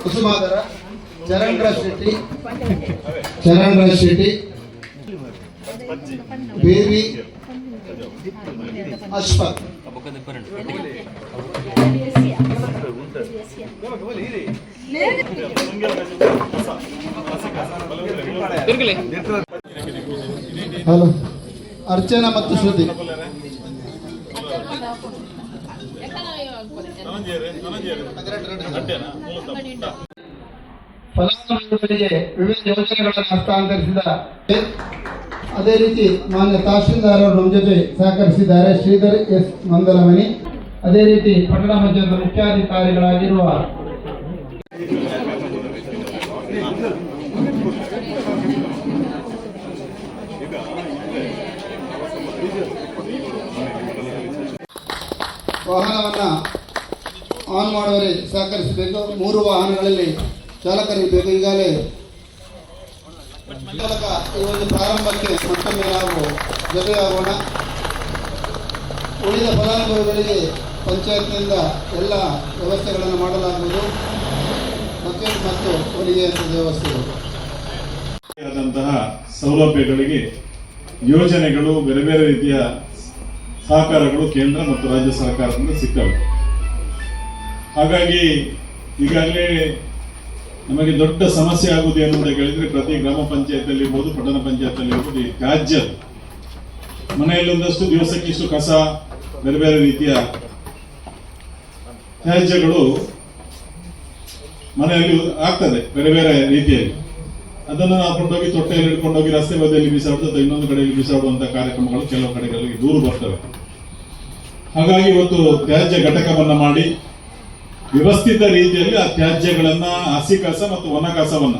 ಕುಸುಮಾಧರ Charan Raj Shetty Charan Raj Shetty baby Ashfaq hello Archana ಮತ್ತು ಶ್ರುತಿ ಫಲಾನುಭವಿಗಳಿಗೆ ವಿವಿಧ ಯೋಜನೆಗಳನ್ನು ಹಸ್ತಾಂತರಿಸಿದ ಅದೇ ರೀತಿ ಮಾನ್ಯ ತಹಶೀಲ್ದಾರ್ ಅವರು ನಮ್ಮ ಜೊತೆ ಸಹಕರಿಸಿದ್ದಾರೆ. ಶ್ರೀಧರ್ ಎಸ್ ಮಂದಲಮಣಿ ಅದೇ ರೀತಿ ಪಟ್ಟಣ ಪಂಚಾಯತ್ ಮುಖ್ಯಾಧಿಕಾರಿಗಳಾಗಿರುವ ವಾಹನವನ್ನು ಆನ್ ಮಾಡುವಲ್ಲಿ ಸಹಕರಿಸಬೇಕು. ಮೂರು ವಾಹನಗಳಲ್ಲಿ ಚಾಲಕರಿರಬೇಕು ಈಗಾಗಲೇ ಮೂಲಕ ಒಂದು ಪ್ರಾರಂಭಕ್ಕೆ ಮತ್ತೊಮ್ಮೆ ನಾವು ಜೊತೆಯಾಗೋಣ. ಉಳಿದ ಫಲಾನುಭವಿಗಳಿಗೆ ಪಂಚಾಯತ್ನಿಂದ ಎಲ್ಲ ವ್ಯವಸ್ಥೆಗಳನ್ನು ಮಾಡಲಾಗುವುದು. ಬಕೆಟ್ ಮತ್ತು ಹೊಲಿಗೆ ವ್ಯವಸ್ಥೆಗಳು. ಸೌಲಭ್ಯಗಳಿಗೆ ಯೋಜನೆಗಳು ಬೇರೆ ಬೇರೆ ರೀತಿಯ ಸಹಕಾರಗಳು ಕೇಂದ್ರ ಮತ್ತು ರಾಜ್ಯ ಸರ್ಕಾರದಿಂದ ಸಿಕ್ಕವೆ. ಹಾಗಾಗಿ ಈಗಾಗಲೇ ನಮಗೆ ದೊಡ್ಡ ಸಮಸ್ಯೆ ಆಗುವುದು ಏನು ಅಂತ ಕೇಳಿದ್ರೆ ಪ್ರತಿ ಗ್ರಾಮ ಪಂಚಾಯತ್ ಇರ್ಬೋದು, ಪಟ್ಟಣ ಪಂಚಾಯತ್ ಇರ್ಬೋದು, ಈ ತ್ಯಾಜ್ಯ. ಮನೆಯಲ್ಲಿ ಒಂದಷ್ಟು ದಿವಸಕ್ಕೆ ಇಷ್ಟು ಕಸ, ಬೇರೆ ಬೇರೆ ರೀತಿಯ ತ್ಯಾಜ್ಯಗಳು ಮನೆಯಲ್ಲಿ ಆಗ್ತದೆ, ಬೇರೆ ಬೇರೆ ರೀತಿಯಲ್ಲಿ. ಅದನ್ನು ನಾವು ಕೊಂಡೋಗಿ ತೊಟ್ಟೆಯಲ್ಲಿ ಹಿಡ್ಕೊಂಡೋಗಿ ರಸ್ತೆ ಬದಿಯಲ್ಲಿ ಬಿಸಾಡುದು ಅಥವಾ ಇನ್ನೊಂದು ಕಡೆಯಲ್ಲಿ ಬಿಸಾಡುವಂತ ಕಾರ್ಯಕ್ರಮಗಳು ಕೆಲವು ಕಡೆಗಳಲ್ಲಿ ದೂರು ಬರ್ತವೆ. ಹಾಗಾಗಿ ಇವತ್ತು ತ್ಯಾಜ್ಯ ಘಟಕವನ್ನು ಮಾಡಿ ವ್ಯವಸ್ಥಿತ ರೀತಿಯಲ್ಲಿ ಆ ತ್ಯಾಜ್ಯಗಳನ್ನ, ಹಸಿ ಕಸ ಮತ್ತು ಒಣ ಕಸವನ್ನ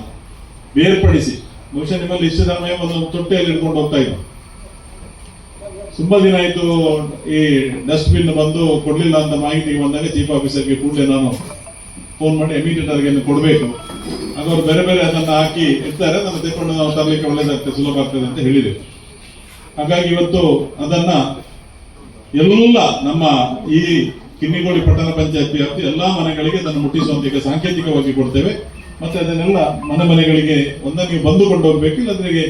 ಬೇರ್ಪಡಿಸಿ, ಬಹುಶಃ ನಿಮ್ಮಲ್ಲಿ ಇಷ್ಟು ಸಮಯ ಒಂದು ತೊಟ್ಟೆಯಲ್ಲಿ ಹಿಡ್ಕೊಂಡು ಹೋಗ್ತಾ ಇದ್ರು ತುಂಬಾ ದಿನ ಆಯ್ತು ಈ ಡಸ್ಟ್ ಬಿನ್ ಬಂದು ಕೊಡ್ಲಿಲ್ಲ ಅಂತ ಮಾಹಿತಿ ಬಂದಾಗ ಚೀಫ್ ಆಫೀಸರ್ಗೆ ಕೂಡಲೇ ನಾನು ಫೋನ್ ಮಾಡಿ ಇಮಿಡಿಯೇಟ್ ಆಗಿ ಕೊಡಬೇಕು. ಅವ್ರು ಬೇರೆ ಬೇರೆ ಅದನ್ನ ಹಾಕಿ ಇರ್ತಾರೆ ನಮ್ಮ ತೆಕೊಂಡು ನಾವು ತರಲಿಕ್ಕೆ ಒಳ್ಳೇದಾಗ್ತದೆ, ಸುಲಭ ಆಗ್ತದೆ ಅಂತ ಹೇಳಿದೆ. ಹಾಗಾಗಿ ಇವತ್ತು ಅದನ್ನ ಎಲ್ಲ ನಮ್ಮ ಈ ಕಿನ್ನಿಗೋಳಿ ಪಟ್ಟಣ ಪಂಚಾಯತ್ ವ್ಯಾಪ್ತಿ ಎಲ್ಲಾ ಮನೆಗಳಿಗೆ ಅದನ್ನು ಮುಟ್ಟಿಸುವಂತ ಸಾಂಕೇತಿಕವಾಗಿ ಕೊಡ್ತೇವೆ. ಮತ್ತೆ ಅದನ್ನೆಲ್ಲ ಮನೆ ಮನೆಗಳಿಗೆ ಒಂದ ನೀವು ಬಂದು ಕೊಂಡೋಗ್ಬೇಕು ಇಲ್ಲದ್ರಿಗೆ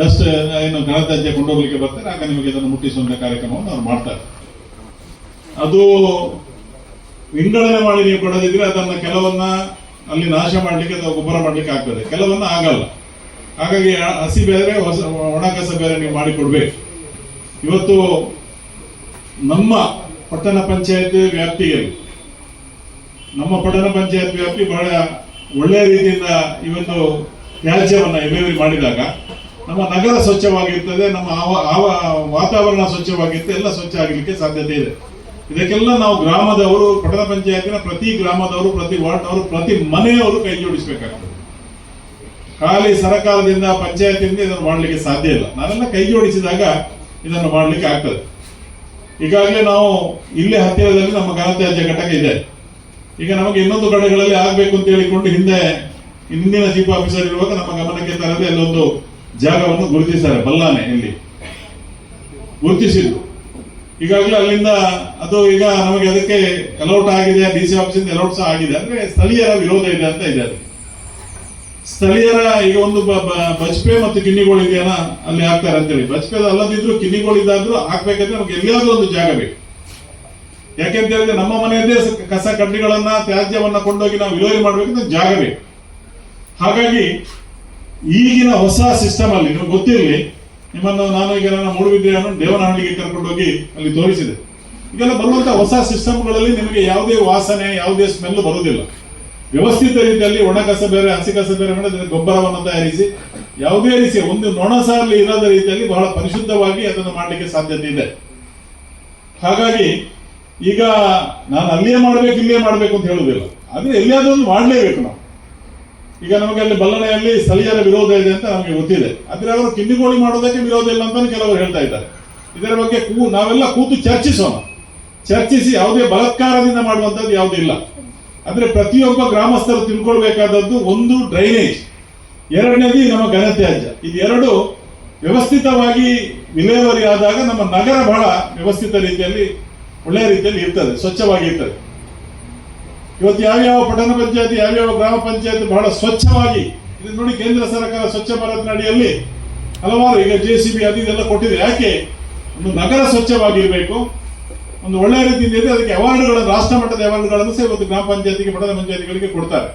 ಡಸ್ಟ್, ಏನು ಗಣತಾಜ್ಯ ಕೊಂಡೋಗ್ಲಿಕ್ಕೆ ಬರ್ತಾರೆ ಆಗ ನಿಮಗೆ ಅದನ್ನು ಮುಟ್ಟಿಸುವಂತ ಕಾರ್ಯಕ್ರಮವನ್ನು ಅವ್ರು ಮಾಡ್ತಾರೆ. ಅದು ವಿಂಗಡಣೆ ಮಾಡಿ ನೀವು ಕೊಡದಿದ್ರೆ ಅದನ್ನ ಕೆಲವನ್ನ ಅಲ್ಲಿ ನಾಶ ಮಾಡ್ಲಿಕ್ಕೆ ಅಥವಾ ಗೊಬ್ಬರ ಮಾಡ್ಲಿಕ್ಕೆ ಆಗ್ತದೆ. ಕೆಲವನ್ನ ಆಗಲ್ಲ. ಹಾಗಾಗಿ ಹಸಿ ಬೇರೆ, ಹೊಸ ಒಣ ಬೇರೆ ನೀವು ಮಾಡಿಕೊಡ್ಬೇಕು ಇವತ್ತು ನಮ್ಮ ಪಟ್ಟಣ ಪಂಚಾಯತ್ ವ್ಯಾಪ್ತಿಗೆ. ನಮ್ಮ ಪಟ್ಟಣ ಪಂಚಾಯತ್ ವ್ಯಾಪ್ತಿ ಬಹಳ ಒಳ್ಳೆಯ ರೀತಿಯಿಂದ ಈ ಒಂದು ಎಲೆವರಿ ವಿಲೇವಾರಿ ಮಾಡಿದಾಗ, ನಮ್ಮ ನಗರ ಸ್ವಚ್ಛವಾಗಿರ್ತದೆ, ನಮ್ಮ ಆವ- ವಾತಾವರಣ ಸ್ವಚ್ಛವಾಗಿರುತ್ತೆ ಎಲ್ಲ ಸ್ವಚ್ಛ ಆಗಲಿಕ್ಕೆ ಸಾಧ್ಯತೆ ಇದೆ. ಇದಕ್ಕೆಲ್ಲ ನಾವು ಗ್ರಾಮದವರು, ಪಟ್ಟಣ ಪಂಚಾಯತಿನ ಪ್ರತಿ ಗ್ರಾಮದವರು, ಪ್ರತಿ ವಾರ್ಡ್ನವರು, ಪ್ರತಿ ಮನೆಯವರು ಕೈ ಜೋಡಿಸಬೇಕಾಗ್ತದೆ. ಖಾಲಿ ಸರಕಾರದಿಂದ ಪಂಚಾಯತಿಯಿಂದ ಇದನ್ನು ಮಾಡಲಿಕ್ಕೆ ಸಾಧ್ಯ ಇಲ್ಲ. ನಾವೆಲ್ಲ ಕೈ ಜೋಡಿಸಿದಾಗ ಇದನ್ನು ಮಾಡಲಿಕ್ಕೆ ಆಗ್ತದೆ. ಈಗಾಗಲೇ ನಾವು ಇಲ್ಲಿ ಹತ್ತಿರದಲ್ಲಿ ನಮ್ಮ ಘನತ್ಯಾಜ್ಯ ಘಟಕ ಇದೆ. ಈಗ ನಮಗೆ ಇನ್ನೊಂದು ಕಡೆಗಳಲ್ಲಿ ಆಗ್ಬೇಕು ಅಂತ ಹೇಳಿಕೊಂಡು ಹಿಂದೆ ಹಿಂದಿನ ಚೀಫ್ ಆಫೀಸರ್ ಇರುವಾಗ ನಮ್ಮ ಗಮನಕ್ಕೆ ತರದೆ ಅಲ್ಲೊಂದು ಜಾಗವನ್ನು ಗುರುತಿಸಿದ್ದಾರೆ, ಬಲ್ಲಾನೆ ಇಲ್ಲಿ. ಗುರುತಿಸಿದ್ರು ಈಗಾಗಲೇ ಅಲ್ಲಿಂದ ಅದು ಈಗ ನಮಗೆ ಅದಕ್ಕೆ ಅಲೌಟ್ ಆಗಿದೆ ಡಿ ಸಿ ಆಫೀಸಿಂದ ಅಲೌಟ್ ಸಹ ಆಗಿದೆ. ಅಂದ್ರೆ ಸ್ಥಳೀಯರ ವಿರೋಧ ಇದೆ ಅಂತ ಇದೆ ಸ್ಥಳೀಯರ ಈಗ ಒಂದು ಬಜ್ಪೆ ಮತ್ತು ಕಿನ್ನಿಗಳು ಇದೆಯಲ್ಲ, ಅಲ್ಲಿ ಹಾಕ್ತಾರೆ ಅಂತೇಳಿ. ಬಜ್ಪೆ ಅಲ್ಲದಿದ್ರು ಕಿನ್ನಿಗಳಿದ್ದಾದ್ರೂ ಹಾಕ್ಬೇಕಂದ್ರೆ ನಮ್ಗೆ ಎಲ್ಲಿಯಾದ್ರೂ ಒಂದು ಜಾಗ ಬೇಕು. ಯಾಕೆಂತ ಹೇಳಿದ್ರೆ ನಮ್ಮ ಮನೆಯದೇ ಕಸ ಕಡ್ಡಿಗಳನ್ನ, ತ್ಯಾಜ್ಯವನ್ನ ಕೊಂಡೋಗಿ ನಾವು ವಿಲೋಯ ಮಾಡ್ಬೇಕಂದ್ರೆ ಜಾಗ ಬೇಕು. ಹಾಗಾಗಿ ಈಗಿನ ಹೊಸ ಸಿಸ್ಟಮ್ ಅಲ್ಲಿ, ನಿಮ್ಗೆ ಗೊತ್ತಿರಲಿ, ನಿಮ್ಮನ್ನು ನಾನು ಈಗ ನನ್ನ ಮೂಡುಬಿದ್ರೆಯನ್ನು ದೇವನಹಳ್ಳಿಗೆ ಕರ್ಕೊಂಡೋಗಿ ಅಲ್ಲಿ ತೋರಿಸಿದೆ. ಈಗೆಲ್ಲ ಬರುವಂತ ಹೊಸ ಸಿಸ್ಟಮ್ಗಳಲ್ಲಿ ನಿಮಗೆ ಯಾವುದೇ ವಾಸನೆ, ಯಾವುದೇ ಸ್ಮೆಲ್ ಬರುವುದಿಲ್ಲ. ವ್ಯವಸ್ಥಿತ ರೀತಿಯಲ್ಲಿ ಒಣ ಕಸ ಬೇರೆ ಹಸಿ ಕಸ ಬೇರೆ ಮಾಡಿ ಅದಕ್ಕೆ ಗೊಬ್ಬರವನ್ನು ತಯಾರಿಸಿ, ಯಾವುದೇ ರೀತಿಯ ಒಂದು ನೊಣಸಾರಲ್ಲಿ ಇಲ್ಲದ ರೀತಿಯಲ್ಲಿ ಬಹಳ ಪರಿಶುದ್ಧವಾಗಿ ಅದನ್ನು ಮಾಡಲಿಕ್ಕೆ ಸಾಧ್ಯತೆ ಇದೆ. ಹಾಗಾಗಿ ಈಗ ನಾನು ಅಲ್ಲಿಯೇ ಮಾಡಬೇಕು, ಇಲ್ಲಿಯೇ ಮಾಡಬೇಕು ಅಂತ ಹೇಳುವುದಿಲ್ಲ. ಆದರೆ ಎಲ್ಲಿಯಾದ್ರೂ ಒಂದು ಮಾಡಲೇಬೇಕು ನಾವು. ಈಗ ನಮಗೆ ಅಲ್ಲಿ ಬಲ್ಲಣೆಯಲ್ಲಿ ಸ್ಥಳೀಯರ ವಿರೋಧ ಇದೆ ಅಂತ ನಮಗೆ ಗೊತ್ತಿದೆ. ಆದರೆ ಅವರು ಕಿಂಡಿಗೋಳಿ ಮಾಡೋದಕ್ಕೆ ವಿರೋಧ ಇಲ್ಲ ಅಂತ ಕೆಲವರು ಹೇಳ್ತಾ ಇದ್ದಾರೆ. ಇದರ ಬಗ್ಗೆ ಕೂ, ನಾವೆಲ್ಲ ಕೂತು ಚರ್ಚಿಸೋಣ. ಚರ್ಚಿಸಿ ಯಾವುದೇ ಬಲತ್ಕಾರದಿಂದ ಮಾಡುವಂತದ್ದು ಯಾವುದೂ ಇಲ್ಲ ಅಂದ್ರೆ ಪ್ರತಿಯೊಬ್ಬ ಗ್ರಾಮಸ್ಥರು ತಿಳ್ಕೊಳ್ಬೇಕಾದದ್ದು ಒಂದು ಡ್ರೈನೇಜ್ ಎರಡನೇದು ನಮ್ಮ ಘನತ್ಯಾಜ್ಯ. ಇದೆರಡು ವ್ಯವಸ್ಥಿತವಾಗಿ ವಿಲೇವಾರಿ ಆದಾಗ ನಮ್ಮ ನಗರ ಬಹಳ ವ್ಯವಸ್ಥಿತ ರೀತಿಯಲ್ಲಿ ಒಳ್ಳೆಯ ರೀತಿಯಲ್ಲಿ ಇರ್ತದೆ ಸ್ವಚ್ಛವಾಗಿ ಇರ್ತದೆ ಇವತ್ತು ಯಾವ್ಯಾವ ಪಟ್ಟಣ ಪಂಚಾಯತ್, ಯಾವ್ಯಾವ ಗ್ರಾಮ ಪಂಚಾಯತ್ ಬಹಳ ಸ್ವಚ್ಛವಾಗಿ ಇದನ್ನು ನೋಡಿ ಕೇಂದ್ರ ಸರ್ಕಾರ ಸ್ವಚ್ಛ ಭಾರತ್ ಅಡಿಯಲ್ಲಿ ಹಲವಾರು, ಈಗ ಜೆ ಸಿ ಬಿ ಅದು ಇದೆಲ್ಲ ಕೊಟ್ಟಿದೆ. ಯಾಕೆ? ಒಂದು ನಗರ ಸ್ವಚ್ಛವಾಗಿರಬೇಕು ಒಂದು ಒಳ್ಳೆಯ ರೀತಿಯಲ್ಲಿ ಅದಕ್ಕೆ ಅವಾರ್ಡ್ಗಳನ್ನು ರಾಷ್ಟ್ರ ಮಟ್ಟದ ಅವಾರ್ಡ್ಗಳನ್ನು ಸಹ ಇವತ್ತು ಗ್ರಾಮ ಪಂಚಾಯತಿಗೆ ಪಟ್ಟದ ಪಂಚಾಯತಿಗಳಿಗೆ ಕೊಡ್ತಾರೆ.